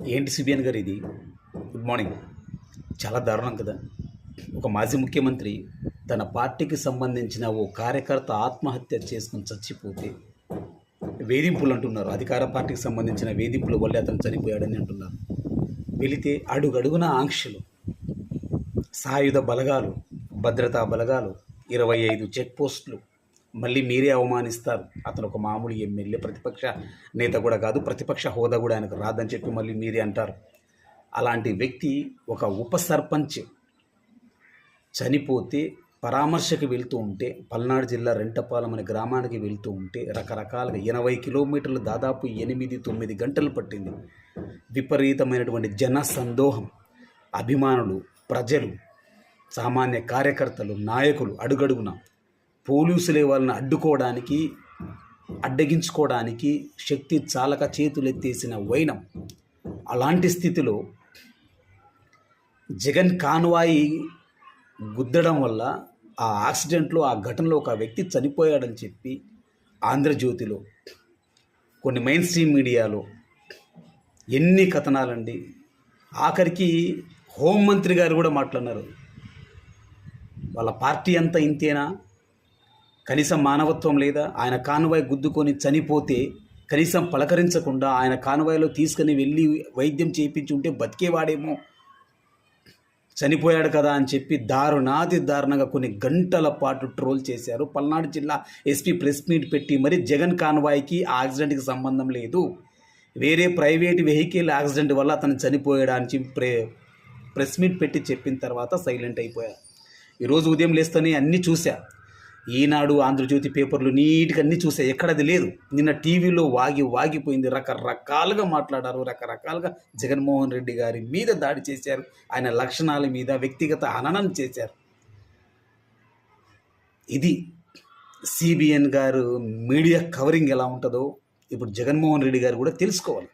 ఏంటి సిబిఎన్ గారు ఇది? గుడ్ మార్నింగ్ చాలా దారుణం కదా. ఒక మాజీ ముఖ్యమంత్రి తన పార్టీకి సంబంధించిన ఓ కార్యకర్త ఆత్మహత్య చేసుకుని చచ్చిపోతే వేధింపులు అంటున్నారు. అధికార పార్టీకి సంబంధించిన వేధింపుల వల్లే అతను చనిపోయాడని అంటున్నారు. వెళితే అడుగడుగున ఆంక్షలు సాయుధ బలగాలు భద్రతా బలగాలు ఇరవై ఐదు చెక్ పోస్టులు మళ్ళీ మీరే అవమానిస్తారు. అతను ఒక మామూలు ఎమ్మెల్యే ప్రతిపక్ష నేత కూడా కాదు ప్రతిపక్ష హోదా కూడా ఆయనకు రాదని చెప్పి మళ్ళీ మీరే అంటారు. అలాంటి వ్యక్తి ఒక ఉప సర్పంచ్ చనిపోతే పరామర్శకు వెళ్తూ ఉంటే పల్నాడు జిల్లా రెంటపాలెం అనే గ్రామానికి వెళ్తూ ఉంటే రకరకాలుగా ఎనభై కిలోమీటర్లు దాదాపు ఎనిమిది తొమ్మిది గంటలు పట్టింది. విపరీతమైనటువంటి జన సందోహం అభిమానులు ప్రజలు సామాన్య కార్యకర్తలు నాయకులు అడుగడుగున పోలీసులే వాళ్ళని అడ్డుకోవడానికి అడ్డగించుకోవడానికి శక్తి చాలక చేతులెత్తేసిన వైనం. అలాంటి స్థితిలో జగన్ కాన్వాయి గుద్దడం వల్ల ఆ యాక్సిడెంట్లో ఆ ఘటనలో ఒక వ్యక్తి చనిపోయాడని చెప్పి ఆంధ్రజ్యోతిలో కొన్ని మెయిన్ స్ట్రీమ్ మీడియాలో ఎన్ని కథనాలండి. ఆఖరికి హోంమంత్రి గారు కూడా మాట్లాడినారు. వాళ్ళ పార్టీ అంతా ఇంతేనా? కనీసం మానవత్వం లేదా ఆయన కానువాయి గుద్దుకొని చనిపోతే కనీసం పలకరించకుండా ఆయన కానువాయిలో తీసుకుని వెళ్ళి వైద్యం చేయించి ఉంటే బతికేవాడేమో. చనిపోయాడు కదా అని చెప్పి దారుణాతి దారుణంగా కొన్ని గంటల పాటు ట్రోల్ చేశారు. పల్నాడు జిల్లా ఎస్పీ ప్రెస్ మీట్ పెట్టి మరి జగన్ కాన్వాయ్కి ఆ యాక్సిడెంట్కి సంబంధం లేదు. వేరే ప్రైవేట్ వెహికల్ యాక్సిడెంట్ వల్ల అతను చనిపోయాడానికి ప్రే ప్రెస్ మీట్ పెట్టి చెప్పిన తర్వాత సైలెంట్ అయిపోయారు ఈరోజు ఉదయం లేస్తూనే అన్నీ చూశా. ఈనాడు ఆంధ్రజ్యోతి పేపర్లు నీట్గా అన్నీ చూసాయి ఎక్కడది లేదు. నిన్న టీవీలో వాగి వాగిపోయింది రకరకాలుగా మాట్లాడారు రకరకాలుగా జగన్మోహన్ రెడ్డి గారి మీద దాడి చేశారు ఆయన లక్షణాల మీద వ్యక్తిగత హననం చేశారు. ఇది సిబిఎన్ గారు మీడియా కవరింగ్ ఎలా ఉంటుందో ఇప్పుడు జగన్మోహన్ రెడ్డి గారు కూడా తెలుసుకోవాలి.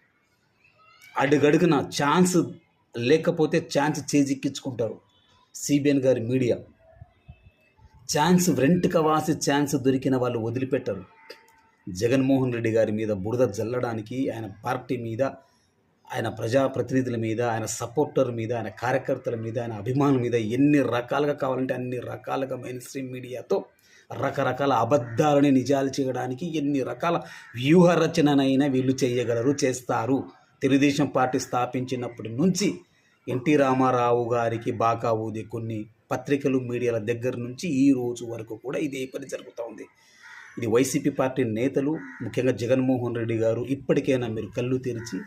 అడుగడుగున ఛాన్స్ లేకపోతే ఛాన్స్ చేజిక్కించుకుంటారు సిబిఎన్ గారి మీడియా. ఛాన్స్ రెంట్ కవాసి ఛాన్స్ దొరికిన వాళ్ళు వదిలిపెట్టరు. జగన్మోహన్ రెడ్డి గారి మీద బురద జల్లడానికి ఆయన పార్టీ మీద ఆయన ప్రజాప్రతినిధుల మీద ఆయన సపోర్టర్ మీద ఆయన కార్యకర్తల మీద ఆయన అభిమానుల మీద ఎన్ని రకాలుగా కావాలంటే అన్ని రకాలుగా మెయిన్ స్ట్రీమ్ మీడియాతో రకరకాల అబద్ధాలని నిజాలు చేయడానికి ఎన్ని రకాల వ్యూహ రచననైనా వీళ్ళు చేయగలరు చేస్తారు. తెలుగుదేశం పార్టీ స్థాపించినప్పటి నుంచి ఎన్టీ రామారావు గారికి బాకా కొన్ని పత్రికలు మీడియాల దగ్గర నుంచి ఈ రోజు వరకు కూడా ఇదే పని జరుగుతూ ఉంది. ఇది వైసీపీ పార్టీ నేతలు ముఖ్యంగా జగన్మోహన్ రెడ్డి గారు ఇప్పటికైనా మీరు కళ్ళు తెరిచి